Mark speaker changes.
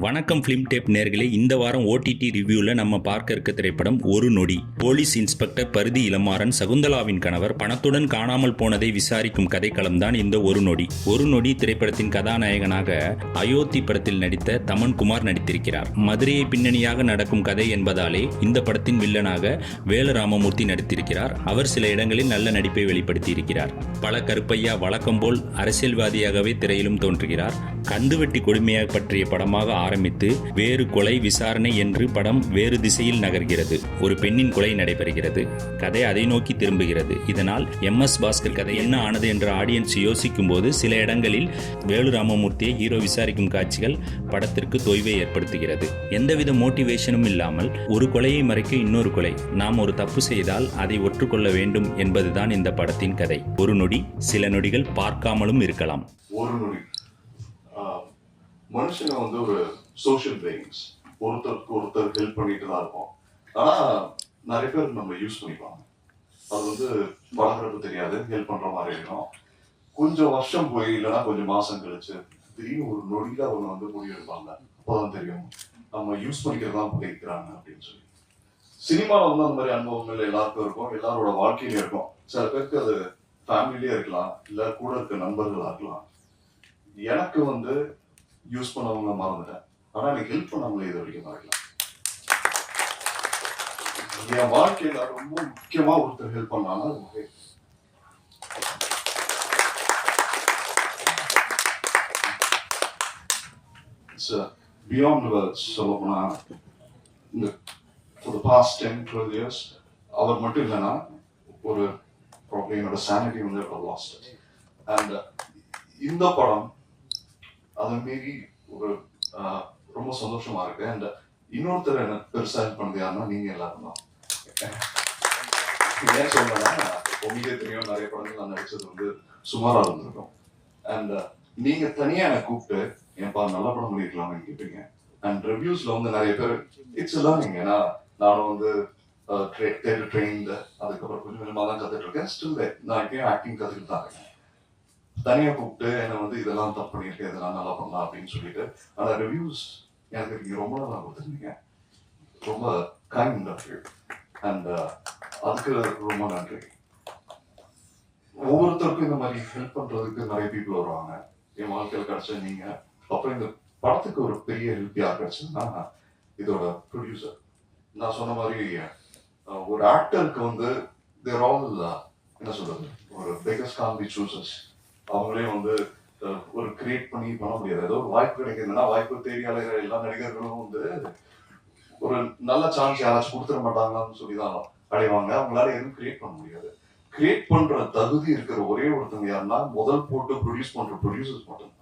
Speaker 1: வணக்கம் film tape நேர்களே இந்த வாரம் ஓடிடி ரிவ்யூவில் நம்ம பார்க்க இருக்க திரைப்படம் ஒரு நொடி. போலீஸ் இன்ஸ்பெக்டர் பருதி இளமாறன் சகுந்தலாவின் கணவர் பணத்துடன் காணாமல் போனதை விசாரிக்கும் கதைக்களம் தான் இந்த ஒரு நொடி. ஒரு நொடி திரைப்படத்தின் கதாநாயகனாக அயோத்தி படத்தில் நடித்த தமன் குமார் நடித்திருக்கிறார். மதுரையை பின்னணியாக நடக்கும் கதை என்பதாலே இந்த படத்தின் வில்லனாக வேலராமமூர்த்தி நடித்திருக்கிறார். அவர் சில இடங்களில் நல்ல நடிப்பை வெளிப்படுத்தி இருக்கிறார் பல கருப்பையா வழக்கம் போல் அரசியல்வாதியாகவே திரையிலும் தோன்றுகிறார். கந்துவெட்டி கொடுமையாக பற்றிய படமாக ஆரம்பித்து வேறு கொலை விசாரணை என்று படம் வேறு திசையில் நகர்கிறது. ஒரு பெண்ணின் கொலை நடைபெறுகிறது. கதை அதை நோக்கி திரும்புகிறது. இதனால் எம் எஸ் பாஸ்கர் கதை என்ன ஆனது என்ற ஆடியன்ஸ் யோசிக்கும் போது சில இடங்களில் வேலு ராமமூர்த்தியை ஹீரோ விசாரிக்கும் காட்சிகள் படத்திற்கு தொய்வை ஏற்படுத்துகிறது. எந்தவித மோட்டிவேஷனும் இல்லாமல் ஒரு கொலையை மறைக்க இன்னொரு கொலை. நாம் ஒரு தப்பு செய்தால் அதை ஒற்றுக்கொள்ள வேண்டும் என்பதுதான் இந்த படத்தின் கதை. ஒரு நொடி சில நொடிகள் பார்க்காமலும் இருக்கலாம்.
Speaker 2: ஒரு நொடி. மனுஷங்க வந்து ஒரு சோஷியல் பீயிங்ஸ் ஒருத்தருக்கு ஒருத்தர் ஹெல்ப் பண்ணிட்டு தான் இருப்போம். ஆனா நிறைய பேர் நம்ம யூஸ் பண்ணிப்பாங்க. அது வந்து பழகிறப்ப தெரியாது ஹெல்ப் பண்ற மாதிரி இருக்கும். கொஞ்சம் வருஷம் போய் இல்லைன்னா கொஞ்சம் மாசம் கழிச்சு திடீர்னு ஒரு நொடியில அவங்க வந்து முடிவெடுப்பாங்க அப்போதான் தெரியும் நம்ம யூஸ் பண்ணிக்கிறதா தான் பண்ணிக்கிறாங்க அப்படின்னு சொல்லி. சினிமாவில் வந்து அந்த மாதிரி அனுபவங்கள் எல்லாருக்கும் இருக்கும். எல்லாரோட வாழ்க்கையிலும் இருக்கும். சில பேருக்கு அது ஃபேமிலியே இருக்கலாம் இல்லை கூட இருக்க நண்பர்களாக இருக்கலாம். எனக்கு வந்து யூஸ் பண்ணவங்க மறந்துட்டேன். ஆனால் எனக்கு ஹெல்ப் பண்ணவங்களே இது வரைக்கும் மறக்கலாம் என் வாழ்க்கையில ரொம்ப முக்கியமா ஒருத்தர் ஹெல்ப் பண்ணாங்கன்னா அது மகேஷ். It's சொல்ல போனா இந்த for the past ten twelve years அவர் மட்டும் இல்லைன்னா ஒரு ப்ராப்ளம் என்னோட சானிட்டி வந்து லாஸ்ட் அண்ட் இந்த படம் அதை மீறி ஒரு ரொம்ப சந்தோஷமா இருக்கு. அண்ட் இன்னொருத்தர் எனக்கு பெருசா ஹெல்ப் பண்ணது யாருன்னா நீங்க எல்லாரும் தான். ஏன் சொல்றேன்னா உங்களுக்கே தெரியும் நிறைய படங்கள் நான் நடிச்சது வந்து சுமாரா இருந்திருக்கும். அண்ட் நீங்க தனியா என்னை கூப்பிட்டு ஏன்பா நல்ல படம் பண்ணிருக்கலாம்னு கேட்பீங்க அண்ட் ரிவ்யூஸ்ல வந்து நிறைய பேர் இட்ஸ் லேர்னிங் ஏன்னா நானும் வந்து தேட்டர் ட்ரெயின்டு அதுக்கப்புறம் கொஞ்சம் கொஞ்சமாக தான் கத்துட்டு இருக்கேன். ஸ்டில் நான் இப்பயும் ஆக்டிங் கத்துக்கிட்டு தான் இருக்கேன். தனியாக கூப்பிட்டு என்னை வந்து இதெல்லாம் தப்பு பண்ணியிருக்கேன் இதெல்லாம் நல்லா பண்ணலாம் அப்படின்னு சொல்லிட்டு அந்த ரிவ்யூஸ் எனக்கு நீங்க ரொம்ப நல்லா கொடுத்துருந்தீங்க ரொம்ப கைண்ட் ஆஃப் யூ அண்ட் அதுக்கு ரொம்ப நன்றி. ஒவ்வொருத்தருக்கும் இந்த மாதிரி ஹெல்ப் பண்றதுக்கு நிறைய பீப்புள் வருவாங்க. என் வாழ்க்கையில் கிடைச்ச நீங்க. அப்புறம் இந்த படத்துக்கு ஒரு பெரிய ஹெல்ப் யார் கிடைச்சதுன்னா இதோட ப்ரொடியூசர் நான் சொன்ன மாதிரி ஒரு ஆக்டருக்கு வந்து தேர் ஆல் uh, என்ன சொல்றது? ஒரு பிகஸ்ட் காம்பி சூசஸ் அவங்களே வந்து ஒரு கிரியேட் பண்ணி பண்ண முடியாது. ஏதோ ஒரு வாய்ப்பு கிடைக்குதுன்னா வாய்ப்பு தேடி அலைகிற எல்லா நடிகர்களும் வந்து ஒரு நல்ல சான்ஸ் யாராச்சும் கொடுத்துட மாட்டாங்கன்னு சொல்லி தான் அடைவாங்க அவங்களால எதுவும் கிரியேட் பண்ண முடியாது. கிரியேட் பண்ற தகுதி இருக்கிற ஒரே ஒருத்தவங்க யாருன்னா முதல் போட்டு ப்ரொடியூஸ் பண்ற ப்ரொடியூசர்ஸ் மட்டும்தான்.